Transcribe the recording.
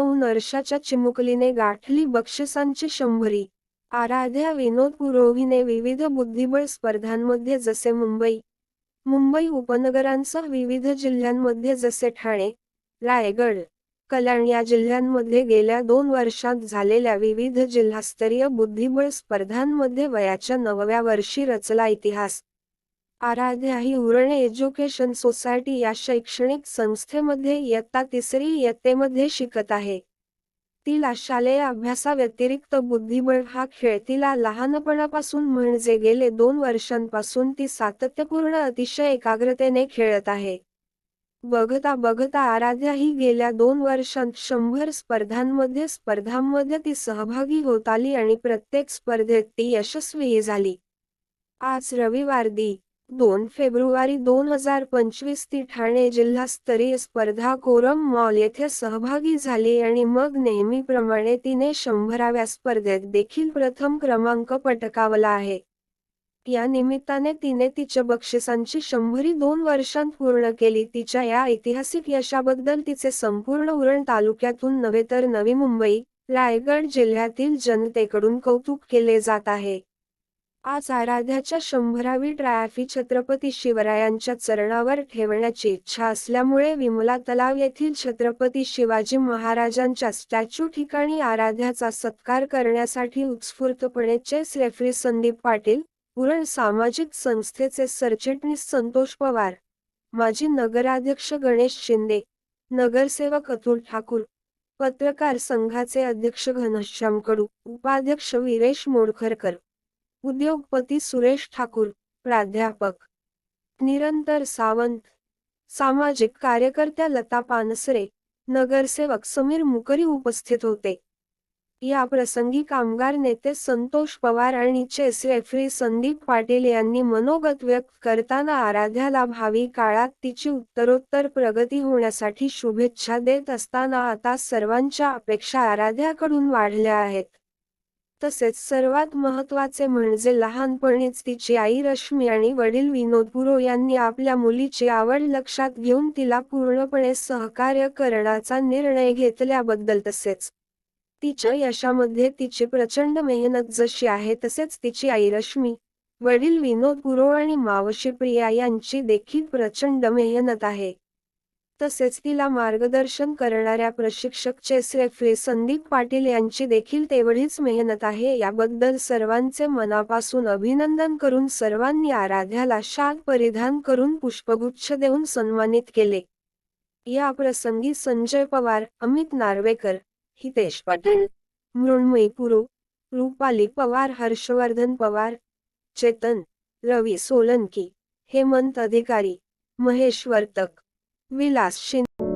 नऊ नर्षाच्या चिमुकलीने गाठली बक्षिसांची शंभरी. आराध्या विनोद पुरोहीने विविध बुद्धिबळ स्पर्धांमध्ये जसे मुंबई मुंबई उपनगरांसह विविध जिल्ह्यांमध्ये जसे ठाणे रायगड कल्याण या जिल्ह्यांमध्ये गेल्या दोन वर्षात झालेल्या विविध जिल्हास्तरीय बुद्धिबळ स्पर्धांमध्ये वयाच्या नवव्या वर्षी रचला इतिहास. आराध्या ही उरण एज्युकेशन सोसायटी या शैक्षणिक संस्थेमध्ये इयत्ता तिसरी इयत्तेमध्ये शिकत आहे. तिला शालेय अभ्यासाव्यतिरिक्त बुद्धिबळ हा खेळ तिला लहानपणापासून म्हणजे गेले दोन वर्षांपासून ती सातत्यपूर्ण अतिशय एकाग्रतेने खेळत आहे. बघता बघता आराध्या ही गेल्या दोन वर्षांत शंभर स्पर्धांमध्ये स्पर्धांमध्ये ती सहभागी होत आली आणि प्रत्येक स्पर्धेत ती यशस्वी झाली. आज रविवार दि दोन फेब्रुवारी दोन हजार पंचवीस ती ठाणे जिल्हास्तरीय स्पर्धा कोरम मॉल येथे सहभागी झाली आणि मग नेहमीप्रमाणे तिने शंभराव्या स्पर्धेत देखील प्रथम क्रमांक पटकावला आहे. या निमित्ताने तिने तिच्या बक्षिसांची शंभरी दोन वर्षांत पूर्ण केली. तिच्या या ऐतिहासिक यशाबद्दल तिचे संपूर्ण उरण तालुक्यातून नव्हे तर नवी मुंबई रायगड जिल्ह्यातील जनतेकडून कौतुक केले जात आहे. आज आराध्याच्या शंभरावी ट्रायफी छत्रपती शिवरायांच्या चरणावर ठेवण्याची इच्छा असल्यामुळे विमला तलाव येथील छत्रपती शिवाजी महाराजांच्या स्टॅच्यू ठिकाणी आराध्याचा सत्कार करण्यासाठी उत्स्फूर्तपणे चेस रेफरी संदीप पाटील उरण सामाजिक संस्थेचे सरचिटणीस संतोष पवार माजी नगराध्यक्ष गणेश शिंदे नगरसेवक अतुल ठाकूर पत्रकार संघाचे अध्यक्ष घनश्याम कडू उपाध्यक्ष विरेश मोडखरकर. उद्योगपती सुरेश ठाकूर प्राध्यापक. निरंतर सावंत. सामाजिक कार्यकर्त्या लता पानसरे नगरसेवक समीर मुकरी उपस्थित होते. या प्रसंगी कामगार नेते संतोष पवार आणि चेस रेफरी संदीप पाटील यांनी मनोगत व्यक्त करताना आराध्याला भावी काळात तिची उत्तरोत्तर प्रगती होण्यासाठी शुभेच्छा देत असताना आता सर्वांच्या अपेक्षा आराध्याकडून वाढल्या आहेत. तसेच सर्वात महत्त्वाचे म्हणजे लहानपणीच तिची आई रश्मी आणि वडील विनोद पुरो यांनी आपल्या मुलीची आवड लक्षात घेऊन तिला पूर्णपणे सहकार्य करण्याचा निर्णय घेतल्याबद्दल तसेच तिच्या यशामध्ये तिची प्रचंड मेहनत जशी आहे तसेच तिची आई रश्मी वडील विनोद पुरो आणि मावशी प्रिया यांची देखील प्रचंड मेहनत आहे. तसेच तिला मार्गदर्शन करणाऱ्या प्रशिक्षक चेस रेफरी संदीप पाटील यांची देखील तेवढीच मेहनत आहे. याबद्दल सर्वांचे मनापासून अभिनंदन करून सर्वांनी आराध्याला शाल परिधान करून पुष्पगुच्छ देऊन सन्मानित केले. या प्रसंगी संजय पवार अमित नार्वेकर हितेश पाटील मृण्मयी पुरू रुपाली पवार हर्षवर्धन पवार चेतन रवी सोलंकी हेमंत अधिकारी महेश वर्तक विलास शिंदे